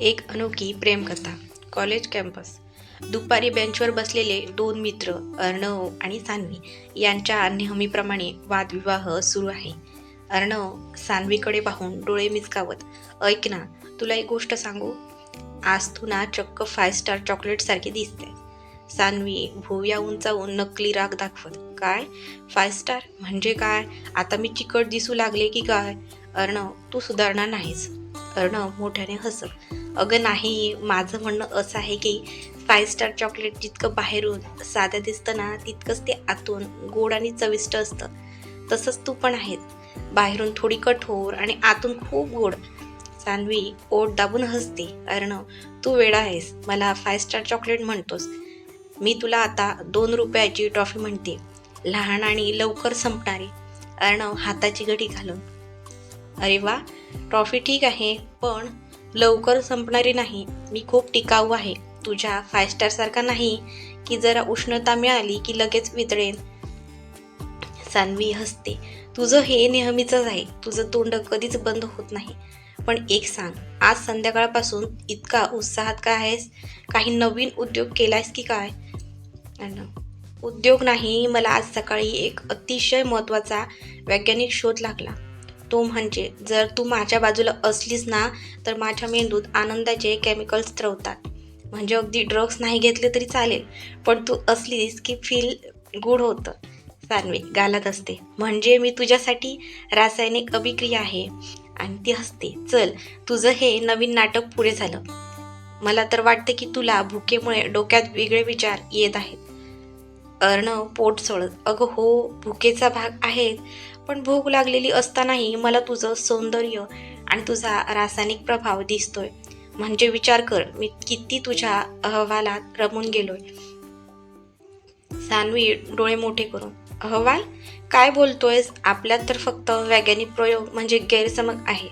एक अनोखी प्रेमकथा. College campus. दुपारी बेंचवर बसलेले दोन मित्र अर्णव आणि सान्वी यांच्या नेहमीप्रमाणे वादविवाह सुरू आहे. अर्णव सान्वीकडे पाहून डोळे मिचकावत ऐक ना तुला एक गोष्ट सांगू? आज तू ना चक्क फाय स्टार चॉकलेटसारखी दिसते सान्वी भुवया उंचावून नकली राग दाखवत काय? फाय स्टार म्हणजे काय? आता मी चिकट दिसू लागले की काय? अर्णव तू सुधारणार नाहीस. अर्णव मोठ्याने हसत अगं नाही माझं म्हणणं असं आहे की फाय स्टार चॉकलेट जितकं बाहेरून साधं दिसतं ना तितकंच ते आतून गोड आणि चविष्ट असतं. तसंच तू पण आहेस. बाहेरून थोडी कठोर आणि आतून खूप गोड. सान्वी ओट दाबून हसते. अर्णव तू वेळा आहेस. मला फाय स्टार चॉकलेट म्हणतोस. मी तुला आता दोन रुपयाची ट्रॉफी म्हणते. लहान आणि लवकर संपणारी. अर्णव हाताची घडी घालून. अरे वा ट्रॉफी ठीक आहे पण लवकर संपणारी नाही. मी खूप टिकाऊ आहे. तुझ्या फाय स्टारसारखा नाही की जरा उष्णता मिळाली की लगेच वितळेन. सान्वी हसते. तुझं हे नेहमीचंच आहे. तुझं तोंड कधीच बंद होत नाही. पण एक सांग आज संध्याकाळपासून इतका उत्साहात काय आहेस? काही नवीन उद्योग केलायस की काय? उद्योग नाही मला आज सकाळी एक अतिशय महत्त्वाचा वैज्ञानिक शोध लागला. तो म्हणजे जर तू माझ्या बाजूला असलीस ना तर माझ्या मेंदूत आनंदाचे केमिकल्स स्त्रवतात म्हणजे अगदी ड्रग्स नाही घेतले तरी चालेल पण तू असलीस की फील गुड होतं. सान्वी गालात असते. म्हणजे मी तुझ्यासाठी रासायनिक अभिक्रिया आहे. आणि ती हसते. चल तुझं हे नवीन नाटक पुढे झालं. मला तर वाटते की तुला भुकेमुळे डोक्यात वेगळे विचार येत आहेत. अर्णव पोट सोडत अगं हो भुकेचा भाग आहे पण भूक लागलेली असतानाही मला तुझं सौंदर्य आणि तुझा रासायनिक प्रभाव दिसतोय. म्हणजे विचार कर मी किती तुझ्या अहवालात रमून गेलोय. सान्वी डोळे मोठे करून अहवाल? काय बोलतोयस? आपल्यात तर फक्त वैज्ञानिक प्रयोग म्हणजे गैरसमज आहे.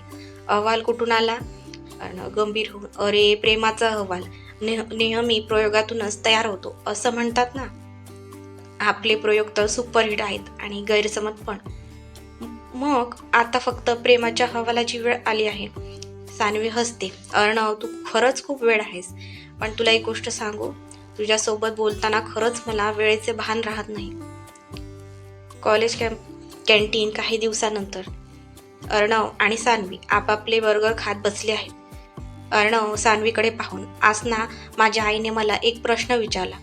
अहवाल कुठून आला? गंभीर होऊन अरे प्रेमाचा अहवाल. नेह नेहमी प्रयोगातूनच तयार होतो. असं म्हणतात ना? आपले प्रयोग तर सुपरहिट आहेत आणि गैरसमज पण. मग आता फक्त प्रेमाच्या अहवालाची वेळ आली आहे. सानवी हसते. अर्णव तू खरंच खूप वेळ आहेस. पण तुला एक गोष्ट सांगू? तुझ्यासोबत बोलताना खरंच मला वेळेचे भान राहत नाही. कॉलेज कॅम्प कॅन्टीन काही दिवसानंतर. अर्णव आणि सानवी आपापले बर्गर खात बसले आहेत. अर्णव सानवीकडे पाहून आसना माझ्या आईने मला एक प्रश्न विचारला.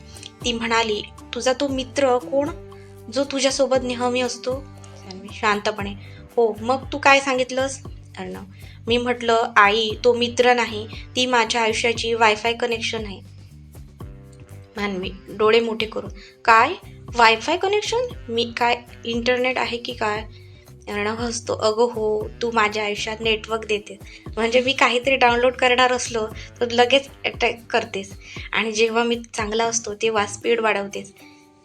ती म्हणाली तुझा तो मित्र कोण? जो तुझ्यासोबत नेहमी असतो? सान्वी शांतपणे हो मग तू काय सांगितलंस? अर्णव मी म्हटलं आई तो मित्र नाही ती माझ्या आयुष्याची वायफाय कनेक्शन आहे. मानवी डोळे मोठे करून काय? वायफाय कनेक्शन मी काय इंटरनेट आहे की काय? अर्णव हसतो अगं हो तू माझ्या आयुष्यात नेटवर्क देते म्हणजे मी काहीतरी डाउनलोड करणार असलो तर लगेच अटॅक करतेस. आणि जेव्हा मी चांगला असतो तेव्हा स्पीड वाढवतेस.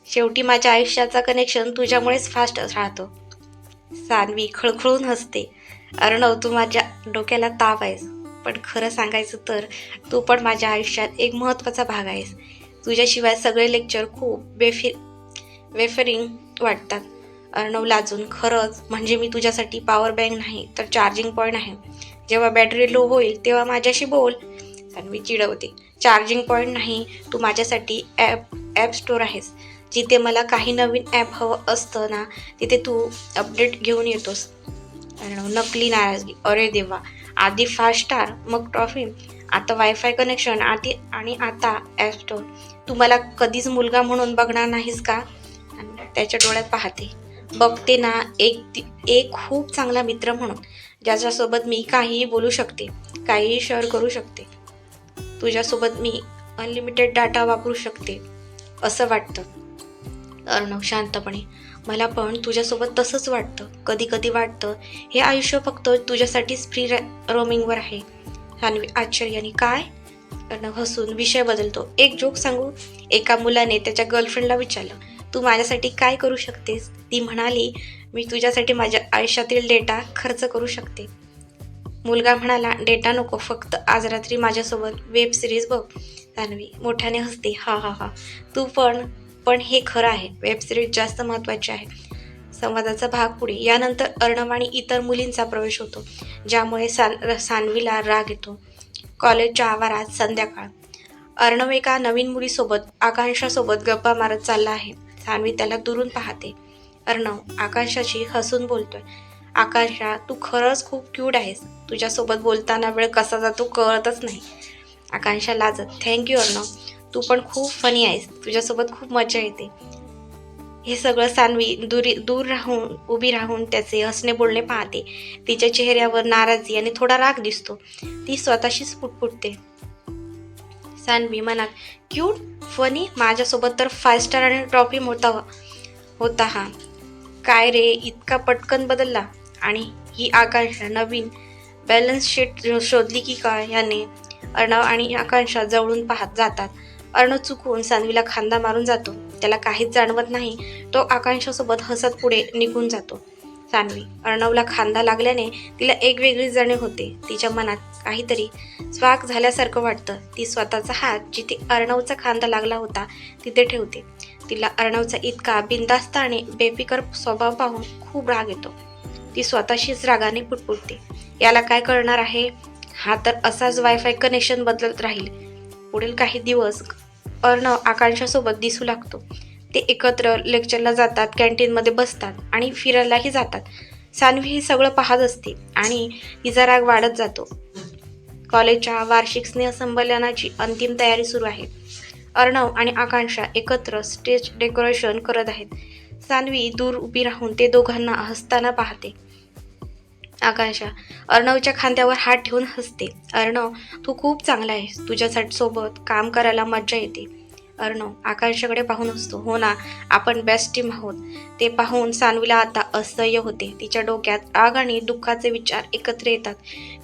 शेवटी माझ्या आयुष्याचा कनेक्शन तुझ्यामुळेच फास्ट राहतो. सानवी खळखळून हसते. अर्णव तू माझ्या डोक्याला ताप आहेस. पण खरं सांगायचं तर तू पण माझ्या आयुष्यात एक महत्त्वाचा भाग आहेस. तुझ्याशिवाय सगळे लेक्चर खूप बेफिर वेफरिंग वाटतात. अर्णव लाजून खरंच? म्हणजे मी तुझ्यासाठी पॉवर बँक नाही तर चार्जिंग पॉईंट आहे. जेव्हा बॅटरी लो होईल तेव्हा माझ्याशी बोल. सानवी चिडवते. चार्जिंग पॉईंट नाही तू माझ्यासाठी ॲप ॲप स्टोअर आहेस. जिथे मला काही नवीन ॲप हवं असतं ना तिथे तू अपडेट घेऊन येतोस. नकली नाराजगी. अरे देवा. आधी फाय स्टार मग ट्रॉफी आता वायफाय कनेक्शन आधी आणि आता ॲप स्टोर तू मला कधीच मुलगा म्हणून बघणार नाहीस का? त्याच्या डोळ्यात पाहते. बघते ना एक ती- एक खूप चांगला मित्र म्हणून ज्याच्यासोबत मी काहीही बोलू शकते काहीही शेअर करू शकते. तुझ्यासोबत मी अनलिमिटेड डाटा वापरू शकते असं वाटतं. अर्णव शांतपणे मला पण तुझ्यासोबत तसंच वाटतं कधी कधी वाटतं हे आयुष्य फक्त तुझ्यासाठीच फ्री रोमिंगवर आहे. सान्वी आश्चर्याने काय? अर्णव हसून विषय बदलतो. एक जोक सांगू? एका मुलाने त्याच्या गर्लफ्रेंडला विचारलं तू माझ्यासाठी काय करू शकतेस? ती म्हणाली मी तुझ्यासाठी माझ्या आयुष्यातील डेटा खर्च करू शकते. मुलगा म्हणाला डेटा नको फक्त आज रात्री माझ्यासोबत वेब सिरीज बघ. सान्वी मोठ्याने हसते हा हा हा. तू पण पण हे खरं आहे. वेबसिरीज जास्त महत्त्वाची आहे. संवादाचा भाग पुढे. यानंतर अर्णव आणि इतर मुलींचा प्रवेश होतो ज्यामुळे सान सान्वीला राग येतो. कॉलेजच्या आवारात संध्याकाळ. अर्णव एका नवीन मुलीसोबत आकांक्षासोबत गप्पा मारत चालला आहे. सान्वी त्याला दुरून पाहते. अर्णव आकांक्षाशी हसून बोलतोय. आकांक्षा तू खरंच खूप क्यूट आहेस. तुझ्यासोबत बोलताना वेळ कसा जातो कळतच नाही. आकांक्षा लाजत थँक्यू अर्णव तू पण खूप फनी आहेस. तुझ्यासोबत खूप मजा येते. हे सगळं सानवी दुरी दूर राहून उभी राहून त्याचे हसणे बोलणे पाहते. तिच्या चेहऱ्यावर नाराजी आणि थोडा राग दिसतो. ती स्वतःशीच पुटपुटते. सानवी मनात क्यूट फनी माझ्यासोबत तर फाय स्टार आणि ट्रॉफी होता होता हा. काय रे इतका पटकन बदलला. आणि ही आकांक्षा नवीन बॅलन्स शीट शोधली की काय याने? अर्णव आणि आकांक्षा जवळून पाहत जातात. अर्णव चुकून सानवीला खांदा मारून जातो. त्याला काहीच जाणवत नाही. तो आकांक्षासोबत हसत पुढे निघून जातो. सानवी अर्णवला खांदा लागल्याने तिला एक वेगळी जाणीव होते. तिच्या मनात काहीतरी स्वाग झाल्यासारखं वाटतं. ती स्वतःचा हात जिथे अर्णवचा खांदा लागला होता तिथे ठेवते. तिला अर्णवचा इतका बिंदास्त आणि बेफिकर स्वभाव पाहून खूप राग येतो. ती स्वतःशीच रागाने पुटपुटते. याला काय करणार आहे? हा तर असाच वायफाय कनेक्शन बदलत राहील. पुढील काही दिवस अर्णव आकांक्षासोबत दिसू लागतो. ते एकत्र लेक्चरला जातात कॅन्टीनमध्ये बसतात आणि फिरायलाही जातात. सानवी हे सगळं पाहत असते आणि तिचा राग वाढत जातो. कॉलेजच्या वार्षिक स्नेहसंमेलनाची अंतिम तयारी सुरू आहे. अर्णव आणि आकांक्षा एकत्र स्टेज डेकोरेशन करत आहेत. सानवी दूर उभी राहून ते दोघांना हसताना पाहते. आकांक्षा. अर्णवच्या खांद्यावर हात ठेवून हसते. अर्णव तू खूप चांगला आहेस. तुझ्यासाठी सोबत काम करायला मज्जा येते. अर्णव आकांक्षाकडे पाहून असतो हो ना आपण बेस्ट टीम आहोत. ते पाहून सानवीला आता असह्य होते. तिच्या डोक्यात राग आणि दुःखाचे विचार एकत्र येतात.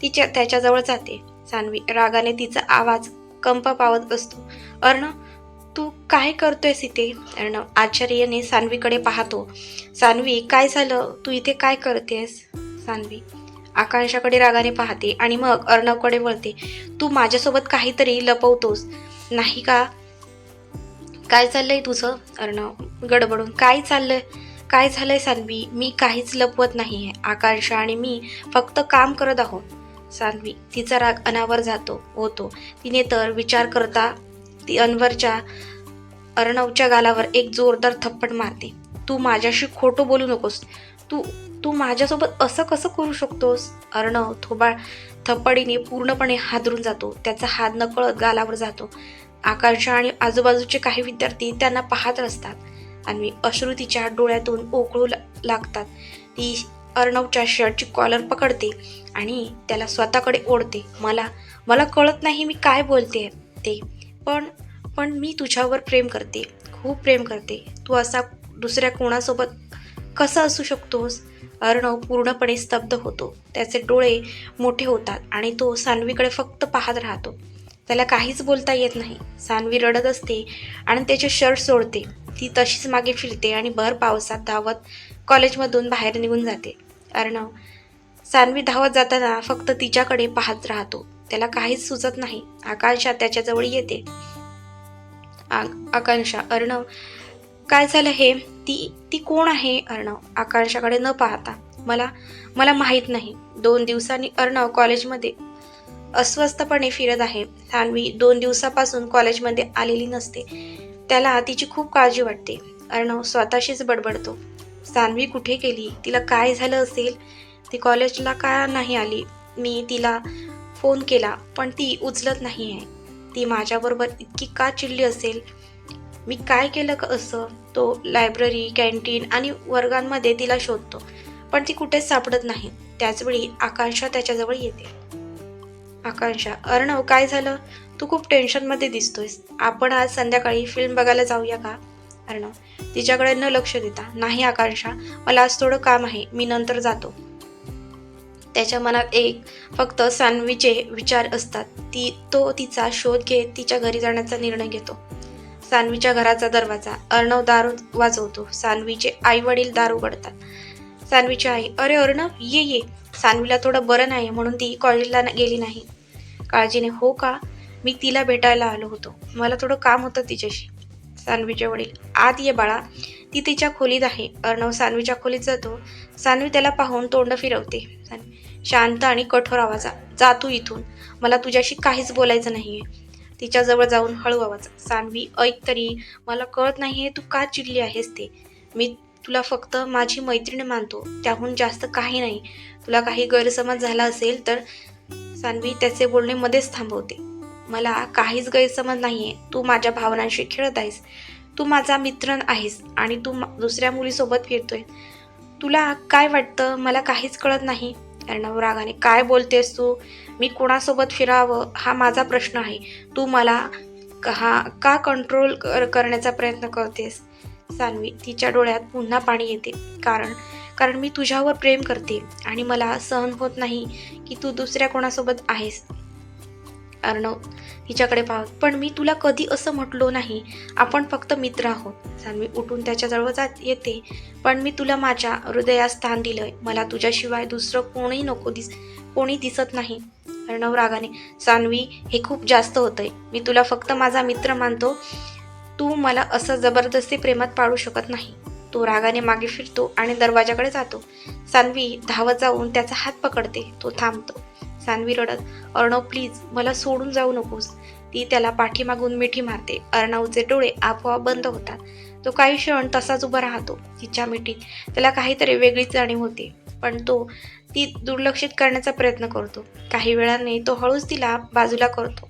तिच्या त्याच्याजवळ जाते. सानवी रागाने तिचा आवाज कंप पावत असतो अर्णव तू काय करतोयस इथे? अर्णव आश्चर्याने सानवीकडे पाहतो. सानवी काय झालं? तू इथे काय करतेस? सान्वी आकांक्षाकडे रागाने पाहते आणि मग अर्णवकडे वळते. तू माझ्यासोबत काहीतरी लपवतोस. नाही का? काय चाललंय तुझं? अर्णव गडबडून. काय चाललंय? काय झालंय सान्वी मी काहीच लपवत नाही आहे आकांक्षा आणि मी फक्त काम करत आहोत. सान्वी तिचा राग अनावर जातो होतो. तिने तर विचार करता ती अनवरच्या अर्णवच्या गालावर एक जोरदार थप्पड मारते. तू माझ्याशी खोटं बोलू नकोस. तू तू माझ्यासोबत असं कसं करू शकतोस? अर्णव थोबाळ थप्पडीने पूर्णपणे हादरून जातो. त्याचा हात नकळत गालावर जातो. आकांक्षा आणि आजूबाजूचे काही विद्यार्थी त्यांना पाहत असतात आणि अश्रू तिच्या डोळ्यातून ओकळू लागतात. ती अर्णवच्या शर्टची कॉलर पकडते आणि त्याला स्वतःकडे ओढते. मला मला कळत नाही मी काय बोलते ते पण पण मी तुझ्यावर प्रेम करते खूप प्रेम करते. तू असा दुसऱ्या कोणासोबत कसा असू शकतोस? अर्णव पूर्णपणे स्तब्ध होतो. त्याचे डोळे मोठे होतात आणि तो सान्वीकडे फक्त पाहत राहतो. त्याला काहीच बोलता येत नाही. सान्वी रडत असते आणि त्याचे शर्ट सोडते. ती तशीच मागे फिरते आणि भर पावसात धावत कॉलेजमधून बाहेर निघून जाते. अर्णव सान्वी धावत जाताना फक्त तिच्याकडे पाहत राहतो. त्याला काहीच सुचत नाही. आकांक्षा त्याच्याजवळ येते. आकांक्षा अर्णव काय झालं हे? ती ती कोण आहे अर्णव? आकांक्षाकडे न पाहता. मला मला माहीत नाही. दोन दिवसांनी अर्णव कॉलेजमध्ये अस्वस्थपणे फिरत आहे. सान्वी दोन दिवसापासून कॉलेजमध्ये आलेली नसते. त्याला तिची खूप काळजी वाटते. अर्णव स्वतःशीच बडबडतो. सान्वी कुठे गेली? तिला काय झालं असेल? ती कॉलेजला का नाही आली? मी तिला फोन केला पण ती उचलत नाही आहे ती माझ्याबरोबर इतकी का चिडली असेल? मी काय केलं का असं? तो लायब्ररी कॅन्टीन आणि वर्गांमध्ये तिला शोधतो. पण ती कुठेच सापडत नाही. त्याचवेळी आकांक्षा त्याच्याजवळ येते. आकांक्षा अर्णव काय झालं? तू खूप टेन्शनमध्ये दिसतोयस. आपण आज संध्याकाळी फिल्म बघायला जाऊया का? अर्णव तिच्याकडे न लक्ष देता नाही आकांक्षा मला आज थोडं काम आहे. मी नंतर जातो. त्याच्या मनात एक फक्त सान्वीचे विचार असतात. ती तो तिचा शोध घेत तिच्या घरी जाण्याचा निर्णय घेतो. सानवीच्या घराचा दरवाजा अर्णव दारू वाजवतो. सानवीचे आई वडील दार उघडतात. सानवीची आई अरे अर्णव ये ये. सानवीला थोडं बरं नाही म्हणून ती कॉलेजला गेली नाही. काळजीने हो का? मी तिला भेटायला आलो होतो. मला थोडं काम होतं तिच्याशी. सानवीचे वडील आत ये बाळा. ती तिच्या खोलीत आहे. अर्णव सानवीच्या खोलीत जातो. सानवी त्याला पाहून तोंड फिरवते. शांत आणि कठोर आवाजा जा तू इथून. मला तुझ्याशी काहीच बोलायचं नाहीये. तिच्याजवळ जाऊन हळू आवाज सानवी ऐक तरी मला कळत नाहीये तू का चिडली आहेस ते. मी तुला फक्त माझी मैत्रीण मानतो त्याहून जास्त काही नाही. तुला काही गैरसमज झाला असेल तर सानवी त्याचे बोलणे मध्येच थांबवते. मला काहीच गैरसमज नाहीये तू माझ्या भावनांशी खेळत आहेस. तू माझा मित्र आहेस आणि तू दुसऱ्या मुलीसोबत फिरतोय. तुला काय वाटतं? मला काहीच कळत नाही. अर्णव रागाने काय बोलतेस तू? मी कोणासोबत फिरावं हा माझा प्रश्न आहे. तू मला का का कंट्रोल कर करण्याचा प्रयत्न करतेस? सान्वी तिच्या डोळ्यात पुन्हा पाणी येते. कारण कारण मी तुझ्यावर प्रेम करते आणि मला सहन होत नाही की तू दुसऱ्या कोणासोबत आहेस. अर्णव तिच्याकडे पाहत पण मी तुला कधी असं म्हटलो नाही. आपण फक्त मित्र आहोत. सान्वी उठून त्याच्याजवळ जात येते. पण मी तुला माझ्या हृदयात स्थान दिलंय. मला तुझ्याशिवाय दुसरं कोणी नको दिस कोणी दिसत नाही. अर्णव रागाने. सान्वी हे खूप जास्त होतंय. मी तुला फक्त माझा मित्र मानतो. तू मला असं जबरदस्ती प्रेमात पाडू शकत नाही. तो रागाने मागे फिरतो आणि दरवाजाकडे जातो. सान्वी धावत जाऊन त्याचा हात पकडते. तो थांबतो. सान्वी रडत अर्णव प्लीज मला सोडून जाऊ नकोस. ती त्याला पाठीमागून मिठी मारते. अर्णवचे डोळे आपोआप बंद होतात. तो काही क्षण तसाच उभा राहतो. तिच्या मिठीत त्याला काहीतरी वेगळीच जाणीव होते. पण तो ती दुर्लक्षित करण्याचा प्रयत्न करतो. काही वेळाने तो हळूच तिला बाजूला करतो.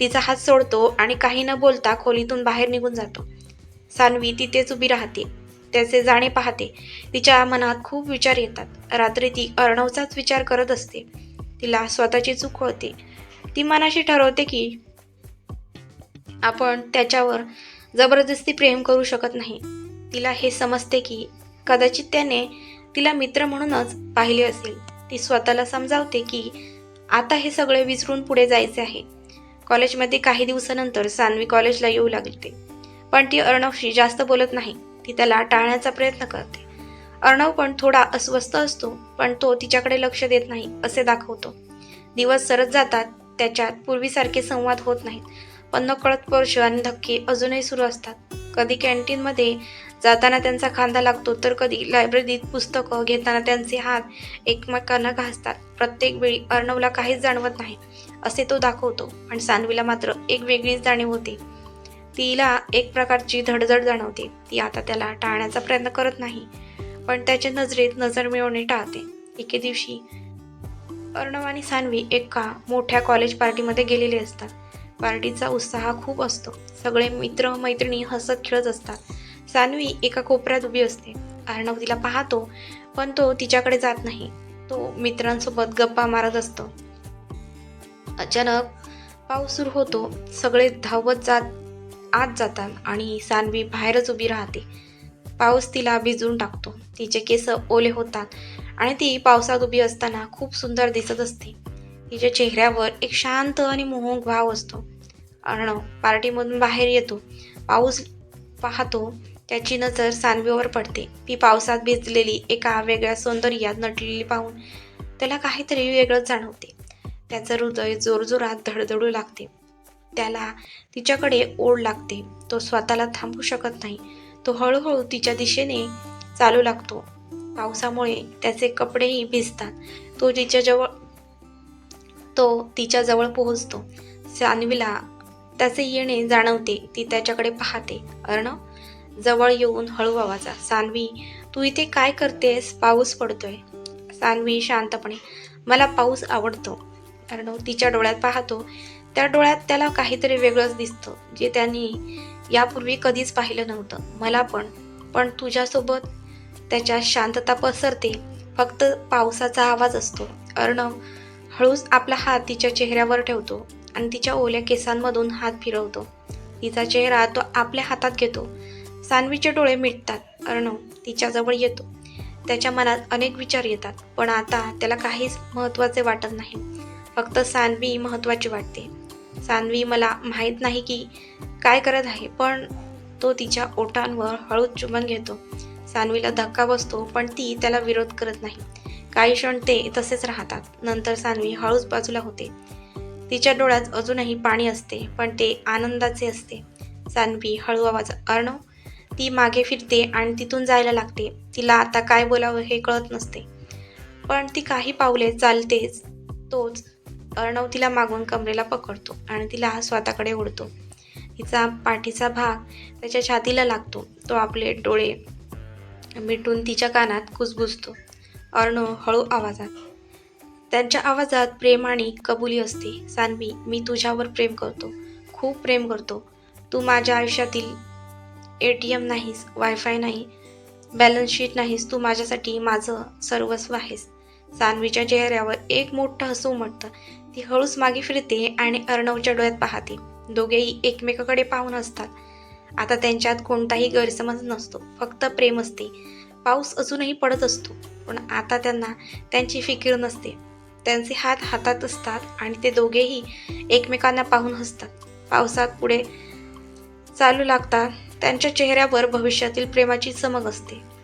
तिचा हात सोडतो आणि काही न बोलता खोलीतून बाहेर निघून जातो. सानवी तिथेच उभी राहते. त्याचे जाणे पाहते. तिच्या मनात खूप विचार येतात. रात्री ती अर्णवचाच विचार करत असते. तिला स्वतःची चूक कळते ती मनाशी ठरवते की आपण त्याच्यावर जबरदस्ती प्रेम करू शकत नाही. तिला हे समजते की कदाचित त्याने तिला मित्र म्हणूनच पाहिले असेल. ती स्वतःला समजावते की आता हे सगळे विसरून पुढे जायचे आहे. कॉलेजमध्ये काही दिवसानंतर सान्वी कॉलेजला येऊ लागते. पण ती अर्णवशी जास्त बोलत नाही. ती त्याला टाळण्याचा प्रयत्न करते. अर्णव पण थोडा अस्वस्थ असतो पण तो तिच्याकडे लक्ष देत नाही असे दाखवतो. दिवस सरत जातात त्याच्यात पूर्वीसारखे संवाद होत नाहीत. पण नकळत स्पर्श आणि धक्के अजूनही सुरू असतात. कधी कॅन्टीनमध्ये जाताना त्यांचा खांदा लागतो तर कधी लायब्ररीत पुस्तकं घेताना त्यांचे हात एकमेकांना घासतात. प्रत्येक वेळी अर्णवला काहीच जाणवत नाही असे तो दाखवतो. पण सानवीला मात्र एक वेगळीच जाणीव होते. तिला एक प्रकारची धडधड जाणवते. ती आता त्याला टाळण्याचा प्रयत्न करत नाही पण त्याच्या नजरेत नजर मिळवणे टाळते. एके दिवशी अर्णव आणि सानवी एका मोठ्या कॉलेज पार्टीमध्ये गेलेले असतात. पार्टीचा उत्साह खूप असतो. सगळे मित्र मैत्रिणी हसत खेळत असतात. सान्वी एका कोपऱ्यात उभी असते. अर्णव तिला पाहतो पण तो तिच्याकडे जात नाही. तो मित्रांसोबत गप्पा मारत असतो. अचानक पाऊस सुरू होतो. सगळे धावत जात आत जातात आणि सानवी बाहेरच उभी राहते. पाऊस तिला भिजवून टाकतो. तिचे केस ओले होतात आणि ती पावसात उभी असताना खूप सुंदर दिसत असते. तिच्या चेहऱ्यावर एक शांत आणि मोहक भाव असतो. अर्णव पार्टीमधून बाहेर येतो पाऊस पाहतो त्याची नजर सानवीवर पडते. ती पावसात भिजलेली एका वेगळ्या सौंदर्यात नटलेली पाहून त्याला काहीतरी वेगळंच जाणवते. त्याचं हृदय जोरजोरात धडधडू लागते. त्याला तिच्याकडे ओढ लागते. तो स्वतःला थांबू शकत नाही. तो हळूहळू तिच्या दिशेने चालू लागतो. पावसामुळे त्याचे कपडेही भिजतात. तो तिच्याजवळ तो तिच्याजवळ पोहोचतो. सान्वीला त्याचे येणे जाणवते ती त्याच्याकडे पाहते. अर्णव जवळ येऊन हळू आवाजा. सान्वी तू इथे काय करतेस? पाऊस पडतोय. सान्वी शांतपणे मला पाऊस आवडतो. अर्णव तिच्या डोळ्यात पाहतो. त्या डोळ्यात त्याला काहीतरी वेगळंच दिसतं जे त्यांनी यापूर्वी कधीच पाहिलं नव्हतं. मला पण. पण तुझ्यासोबत त्याच्या शांतता पसरते. फक्त पावसाचा आवाज असतो. अर्णव हळूच आपला हात तिच्या चेहऱ्यावर ठेवतो आणि तिच्या ओल्या केसांमधून हात फिरवतो. तिचा चेहरा तो आपल्या हातात घेतो. सान्वीचे डोळे मिटतात. अर्णव तिच्याजवळ येतो. त्याच्या मनात अनेक विचार येतात पण आता त्याला काहीच महत्त्वाचे वाटत नाही. फक्त सान्वी महत्त्वाची वाटते. सान्वी मला माहीत नाही की काय करत आहे पण तो तिच्या ओठांवर हळूच चुंबन घेतो. सान्वीला धक्का बसतो पण ती त्याला विरोध करत नाही. काही क्षण ते तसेच राहतात. नंतर सानवी हळूच बाजूला होते. तिच्या डोळ्यात अजूनही पाणी असते पण ते आनंदाचे असते. सानवी हळू आवाज अर्णव ती मागे फिरते आणि तिथून जायला लागते. तिला आता काय बोलावं हे कळत नसते. पण ती काही पावले चालतेच तोच अर्णव तिला मागून कमरेला पकडतो आणि तिला स्वतःकडे ओढतो. तिचा पाठीचा भाग त्याच्या छातीला लागतो. तो आपले डोळे मिटून तिच्या कानात कुजबुजतो. अर्णव हळू आवाजात. त्यांच्या आवाजात प्रेम आणि कबुली असते. सानवी मी तुझ्यावर प्रेम करतो. खूप प्रेम करतो. तू माझ्या आयुष्यातील ए टी एम नाहीस वायफाय नाही बॅलन्स शीट नाहीस तू माझ्यासाठी माझं सर्वस्व आहेस. सानवीच्या चेहऱ्यावर एक मोठं हसू उमटतं. ती हळूच मागे फिरते आणि अर्णवच्या डोळ्यात पाहते. दोघेही एकमेकाकडे पाहून असतात आता त्यांच्यात कोणताही गैरसमज नसतो. फक्त प्रेम असते. पाऊस अजूनही पडत असतो. पण आता त्यांना त्यांची फिकीर नसते. त्यांचे हात हातात असतात आणि ते दोघेही एकमेकांना पाहून हसतात. पावसात पुढे चालू लागतात त्यांच्या चेहऱ्यावर भविष्यातील प्रेमाची चमक असते.